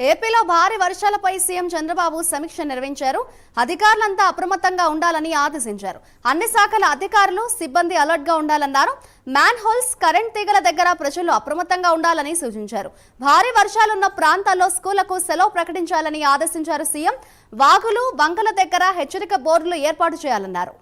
ఏపీలో భారీ వర్షాలపై సీఎం చంద్రబాబు సమీక్ష నిర్వహించారు. అధికారులంతా అప్రమత్తంగా ఉండాలని ఆదేశించారు. అన్ని శాఖల అధికారులు సిబ్బంది అలర్ట్గా ఉండాలన్నారు. మ్యాన్ హోల్స్ కరెంట్ తీగల దగ్గర ప్రజలు అప్రమత్తంగా ఉండాలని సూచించారు. భారీ వర్షాలున్న ప్రాంతాల్లో స్కూళ్ళకు సెలవు ప్రకటించాలని ఆదేశించారు సీఎం. వాగులు బంకల దగ్గర హెచ్చరిక బోర్డులు ఏర్పాటు చేయాలన్నారు.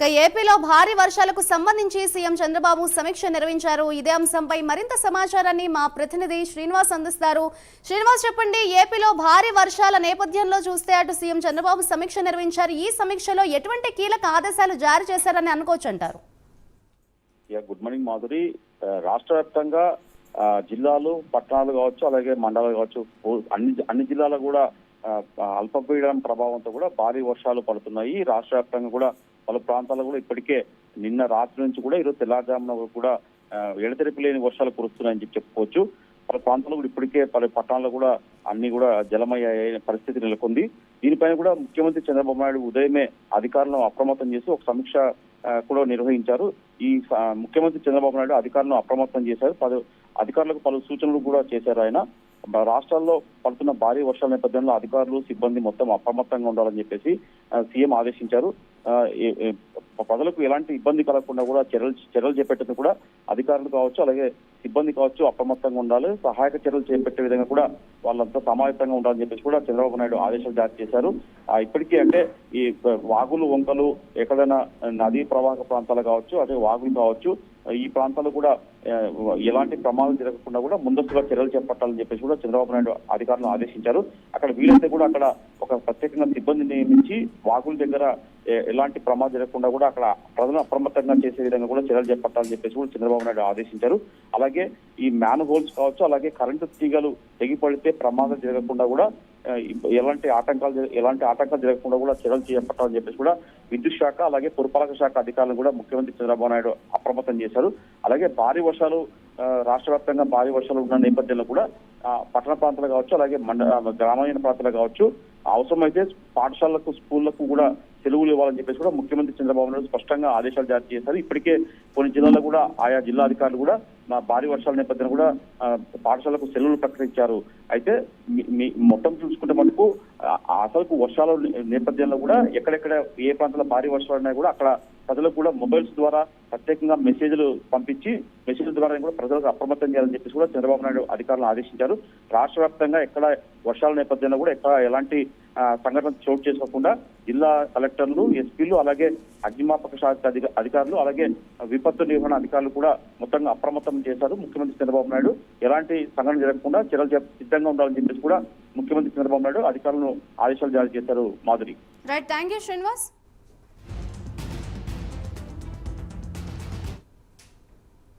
ఇక ఏపీలో భారీ వర్షాలకు సంబంధించి సీఎం చంద్రబాబు సమీక్ష నిర్వహించారు. ఇదే అంశంపై మరింత సమాచారాన్ని మా ప్రతినిధి శ్రీనివాస్ అందిస్తారు. శ్రీనివాస్ చెప్పండి ఏపీలో భారీ వర్షాల నేపథ్యంలో చూస్తే అటు సీఎం చంద్రబాబు సమీక్ష నిర్వహించారు. ఈ సమీక్షలో ఎటువంటి కీలక ఆదేశాలు జారీ చేశారని అనుకోవచ్చు అంటారు. Yeah good morning Madhuri. రాష్ట్ర వ్యాప్తంగా జిల్లాలు పట్టణాలు కావచ్చు అలాగే మండలాలు కావచ్చు అన్ని అన్ని జిల్లాలు కూడా అల్పపీడనం ప్రభావంతో కూడా భారీ వర్షాలు పడుతున్నాయి. రాష్ట్ర వ్యాప్తంగా కూడా పలు ప్రాంతాల్లో కూడా ఇప్పటికే నిన్న రాత్రి నుంచి కూడా ఈరోజు తెల్లారుజామున కూడా ఎడతెరిపి లేని వర్షాలు కురుస్తున్నాయని చెప్పి చెప్పుకోవచ్చు. పలు ప్రాంతాల్లో కూడా ఇప్పటికే పలు పట్టణాల్లో కూడా అన్ని కూడా జలమయ్యే పరిస్థితి నెలకొంది. దీనిపైన కూడా ముఖ్యమంత్రి చంద్రబాబు నాయుడు ఉదయమే అధికారులను అప్రమత్తం చేసి ఒక సమీక్ష కూడా నిర్వహించారు. ఈ ముఖ్యమంత్రి చంద్రబాబు నాయుడు అధికారులను అప్రమత్తం చేశారు. పలు అధికారులకు పలు సూచనలు కూడా చేశారు ఆయన. రాష్ట్రాల్లో పడుతున్న భారీ వర్షాల నేపథ్యంలో అధికారులు సిబ్బంది మొత్తం అప్రమత్తంగా ఉండాలని చెప్పేసి సీఎం ఆదేశించారు. ప్రజలకు ఎలాంటి ఇబ్బంది కలగకుండా కూడా చర్యలు చర్యలు చేపట్టేందుకు కూడా అధికారులు కావచ్చు అలాగే సిబ్బంది కావచ్చు అప్రమత్తంగా ఉండాలి. సహాయక చర్యలు చేపట్టే విధంగా కూడా వాళ్ళంతా సమాయత్తంగా ఉండాలని చెప్పేసి కూడా చంద్రబాబు నాయుడు ఆదేశాలు జారీ చేశారు. ఇప్పటికీ అంటే ఈ వాగులు వంకలు ఎక్కడైనా నదీ ప్రవాహ ప్రాంతాలు కావచ్చు అదే వాగులు కావచ్చు ఈ ప్రాంతాలు కూడా ఎలాంటి ప్రమాదం జరగకుండా కూడా ముందస్తుగా చర్యలు చేపట్టాలని చెప్పేసి కూడా చంద్రబాబు నాయుడు అధికారులను ఆదేశించారు. అక్కడ వీలైతే కూడా అక్కడ ఒక ప్రత్యేకంగా సిబ్బంది నియమించి వాగుల దగ్గర ఎలాంటి ప్రమాదం జరగకుండా కూడా అక్కడ ప్రజలను అప్రమత్తంగా చేసే విధంగా కూడా చర్యలు చేపట్టాలని చెప్పేసి కూడా చంద్రబాబు నాయుడు ఆదేశించారు. అలాగే ఈ మ్యాన్ హోల్స్ కావచ్చు అలాగే కరెంటు తీగలు తెగిపడితే ప్రమాదం జరగకుండా కూడా ఎలాంటి ఆటంకాలు ఎలాంటి ఆటంకాలు జరగకుండా కూడా చర్యలు చేపట్టాలని చెప్పేసి కూడా విద్యుత్ శాఖ అలాగే పురపాలక శాఖ అధికారులను కూడా ముఖ్యమంత్రి చంద్రబాబు నాయుడు అప్రమత్తం చేశారు. అలాగే భారీ వర్షాలు రాష్ట్ర వ్యాప్తంగా భారీ వర్షాలు ఉన్న నేపథ్యంలో కూడా పట్టణ ప్రాంతాలు కావచ్చు అలాగే మండ గ్రామీణ ప్రాంతాలు కావచ్చు అవసరమైతే పాఠశాలలకు స్కూళ్ళకు కూడా సెలవులు ఇవ్వాలని చెప్పేసి కూడా ముఖ్యమంత్రి చంద్రబాబు నాయుడు స్పష్టంగా ఆదేశాలు జారీ చేశారు. ఇప్పటికే కొన్ని జిల్లాల్లో కూడా ఆయా జిల్లా అధికారులు కూడా మా భారీ వర్షాల నేపథ్యంలో కూడా పాఠశాలకు సెలవులు ప్రకటించారు. అయితే మీ- మొత్తం చూసుకుంటే మనకు అసలు వర్షాల నేపథ్యంలో కూడా ఎక్కడెక్కడ ఏ ప్రాంతంలో భారీ వర్షాలు ఉన్నాయి కూడా అక్కడ ప్రజలకు కూడా మొబైల్స్ ద్వారా ప్రత్యేకంగా మెసేజ్లు పంపించి మెసేజ్ ద్వారా కూడా ప్రజలకు అప్రమత్తం చేయాలని చెప్పేసి కూడా చంద్రబాబు నాయుడు అధికారులను ఆదేశించారు. రాష్ట్ర వ్యాప్తంగా ఎక్కడ వర్షాల నేపథ్యంలో కూడా ఎక్కడ ఎలాంటి సంఘటన చోటు చేసుకోకుండా జిల్లా కలెక్టర్లు ఎస్పీలు అలాగే అగ్నిమాపక శాఖ అధిక- అధికారులు అలాగే విపత్తు నిర్వహణ అధికారులు కూడా మొత్తంగా అప్రమత్తం చేశారు. ముఖ్యమంత్రి చంద్రబాబు నాయుడు. ఎలాంటి సంఘటన జరగకుండా చర్యలు సిద్ధంగా ఉండాలని చెప్పేసి కూడా ముఖ్యమంత్రి చంద్రబాబు నాయుడు అధికారులను ఆదేశాలు జారీ చేశారు Madhuri. Right thank you Srinivas